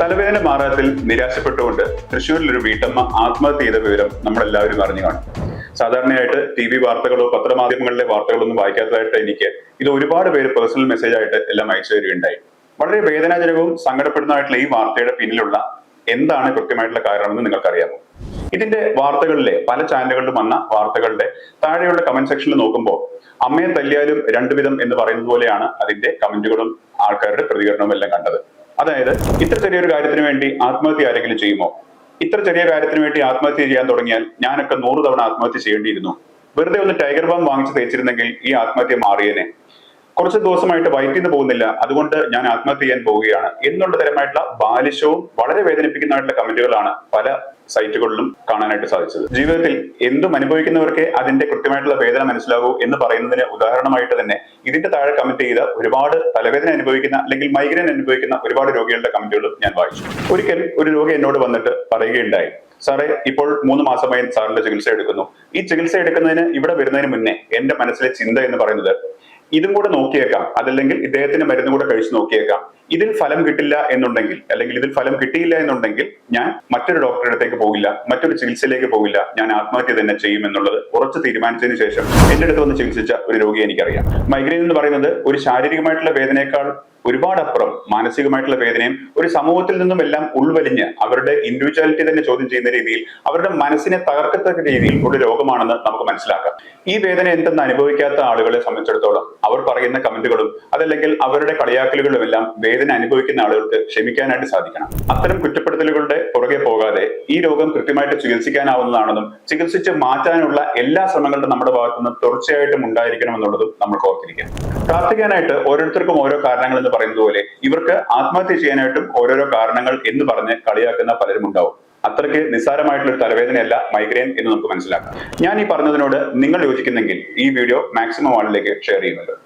തലവേദന മാറാത്തിൽ നിരാശപ്പെട്ടുകൊണ്ട് തൃശ്ശൂരിൽ ഒരു വീട്ടമ്മ ആത്മഹത്യ ചെയ്ത വിവരം നമ്മളെല്ലാവരും അറിഞ്ഞു കാണും. സാധാരണയായിട്ട് ടി വി വാർത്തകളോ പത്രമാധ്യമങ്ങളിലെ വാർത്തകളൊന്നും വായിക്കാത്തതായിട്ട് എനിക്ക് ഇത് ഒരുപാട് പേര് പേഴ്സണൽ മെസ്സേജ് ആയിട്ട് എല്ലാം അയച്ചു തരികയുണ്ടായി. വളരെ വേദനാജനകവും സങ്കടപ്പെടുന്നതായിട്ടുള്ള ഈ വാർത്തയുടെ പിന്നിലുള്ള എന്താണ് കൃത്യമായിട്ടുള്ള കാരണമെന്ന് നിങ്ങൾക്കറിയാമോ? ഇതിന്റെ വാർത്തകളിലെ പല ചാനലുകളിലും വന്ന വാർത്തകളുടെ താഴെയുള്ള കമന്റ് സെക്ഷനിൽ നോക്കുമ്പോൾ അമ്മയെ തല്ലിയാലും രണ്ടുവിധം എന്ന് പറയുന്നത് പോലെയാണ് അതിന്റെ കമന്റുകളും ആൾക്കാരുടെ പ്രതികരണവും എല്ലാം കണ്ടത്. അതായത് ഇത്ര ചെറിയൊരു കാര്യത്തിന് വേണ്ടി ആത്മഹത്യ ആരെങ്കിലും ചെയ്യുമോ? ഇത്ര ചെറിയ കാര്യത്തിന് വേണ്ടി ആത്മഹത്യ ചെയ്യാൻ തുടങ്ങിയാൽ ഞാനൊക്കെ നൂറ് തവണ ആത്മഹത്യ ചെയ്യേണ്ടിയിരുന്നു. വെറുതെ ഒന്ന് ടൈഗർ ബാം വാങ്ങിച്ച് തേച്ചിരുന്നെങ്കിൽ ഈ ആത്മഹത്യ മാറിയേനെ. കുറച്ച് ദിവസമായിട്ട് വയറ്റിൽ നിന്ന് പോകുന്നില്ല. അതുകൊണ്ട് ഞാൻ ആത്മഹത്യ ചെയ്യാൻ പോവുകയാണ്. എന്നുള്ള തരമായിട്ടുള്ള ബാലിശവും വളരെ വേദനിപ്പിക്കുന്നതായിട്ടുള്ള കമന്റുകളാണ് പല സൈറ്റുകളിലും കാണാനായിട്ട് സാധിച്ചത്. ജീവിതത്തിൽ എന്തും അനുഭവിക്കുന്നവർക്ക് അതിന്റെ കൃത്യമായിട്ടുള്ള വേദന മനസ്സിലാകൂ എന്ന് പറയുന്നതിന് ഉദാഹരണമായിട്ട് തന്നെ ഇതിന്റെ താഴെ കമന്റ് ചെയ്ത ഒരുപാട് തലവേദന അനുഭവിക്കുന്ന അല്ലെങ്കിൽ മൈഗ്രെയിൻ അനുഭവിക്കുന്ന ഒരുപാട് രോഗികളുടെ കമന്റുകളും ഞാൻ വായിച്ചു. ഒരിക്കൽ ഒരു രോഗി എന്നോട് വന്നിട്ട് പറയുകയുണ്ടായി സാറേ ഇപ്പോൾ മൂന്ന് മാസമായി സാറിന്റെ ചികിത്സ എടുക്കുന്നു. ഈ ചികിത്സ എടുക്കുന്നതിന് ഇവിടെ വരുന്നതിന് മുന്നേ എന്റെ മനസ്സിലെ ചിന്ത എന്ന് പറയുന്നത് ഇതും കൂടെ നോക്കിയേക്കാം. അതല്ലെങ്കിൽ ഇദ്ദേഹത്തിന്റെ മരുന്ന് കൂടെ കഴിച്ചു നോക്കിയേക്കാം. ഇതിൽ ഫലം കിട്ടില്ല എന്നുണ്ടെങ്കിൽ അല്ലെങ്കിൽ ഇതിൽ ഫലം കിട്ടിയില്ല എന്നുണ്ടെങ്കിൽ ഞാൻ മറ്റൊരു ഡോക്ടറുടെ അടുത്തേക്ക് പോകില്ല മറ്റൊരു ചികിത്സയിലേക്ക് പോകില്ല ഞാൻ ആത്മഹത്യ തന്നെ ചെയ്യും എന്നുള്ളത് ഉറച്ച് തീരുമാനിച്ചതിന് ശേഷം എന്റെ അടുത്ത് വന്ന് ചികിത്സിച്ച ഒരു രോഗിയെ എനിക്കറിയാം. മൈഗ്രെയിൻ എന്ന് പറയുന്നത് ഒരു ശാരീരികമായിട്ടുള്ള വേദനയേക്കാൾ ഒരുപാട് അപ്പുറം മാനസികമായിട്ടുള്ള വേദനയും ഒരു സമൂഹത്തിൽ നിന്നും എല്ലാം ഉൾവലിഞ്ഞ് അവരുടെ ഇൻഡിവിജ്വാലിറ്റി തന്നെ ചോദ്യം ചെയ്യുന്ന രീതിയിൽ അവരുടെ മനസ്സിനെ തകർക്കത്തക്ക രീതിയിൽ ഒരു രോഗമാണെന്ന് നമുക്ക് മനസ്സിലാക്കാം. ഈ വേദന എന്തെന്ന് അനുഭവിക്കാത്ത ആളുകളെ സംബന്ധിച്ചിടത്തോളം അവർ പറയുന്ന കമന്റുകളും അതല്ലെങ്കിൽ അവരുടെ കളിയാക്കലുകളും എല്ലാം വേദന അനുഭവിക്കുന്ന ആളുകൾക്ക് ക്ഷമിക്കാനായിട്ട് സാധിക്കണം. അത്തരം കുറ്റപ്പെടുത്തലുകളുടെ ഈ രോഗം കൃത്യമായിട്ട് ചികിത്സിക്കാനാവുന്നതാണെന്നും ചികിത്സിച്ച് മാറ്റാനുള്ള എല്ലാ ശ്രമങ്ങളും നമ്മുടെ ഭാഗത്തുനിന്ന് തീർച്ചയായിട്ടും ഉണ്ടായിരിക്കണം എന്നുള്ളതും നമ്മൾ ഓർത്തിരിക്കാം. പ്രാർത്ഥിക്കാനായിട്ട് ഓരോരുത്തർക്കും ഓരോ കാരണങ്ങൾ എന്ന് പറയുന്നത് പോലെ ഇവർക്ക് ആത്മഹത്യ ചെയ്യാനായിട്ടും ഓരോരോ കാരണങ്ങൾ എന്ന് പറഞ്ഞ് കളിയാക്കുന്ന പലരും ഉണ്ടാവും. അത്രയ്ക്ക് നിസ്സാരമായിട്ടുള്ള ഒരു തലവേദനയല്ല മൈഗ്രെയിൻ എന്ന് നമുക്ക് മനസ്സിലാക്കാം. ഞാൻ ഈ പറഞ്ഞതിനോട് നിങ്ങൾ യോജിക്കുന്നെങ്കിൽ ഈ വീഡിയോ മാക്സിമം ആളിലേക്ക് ഷെയർ ചെയ്യുന്നുണ്ട്.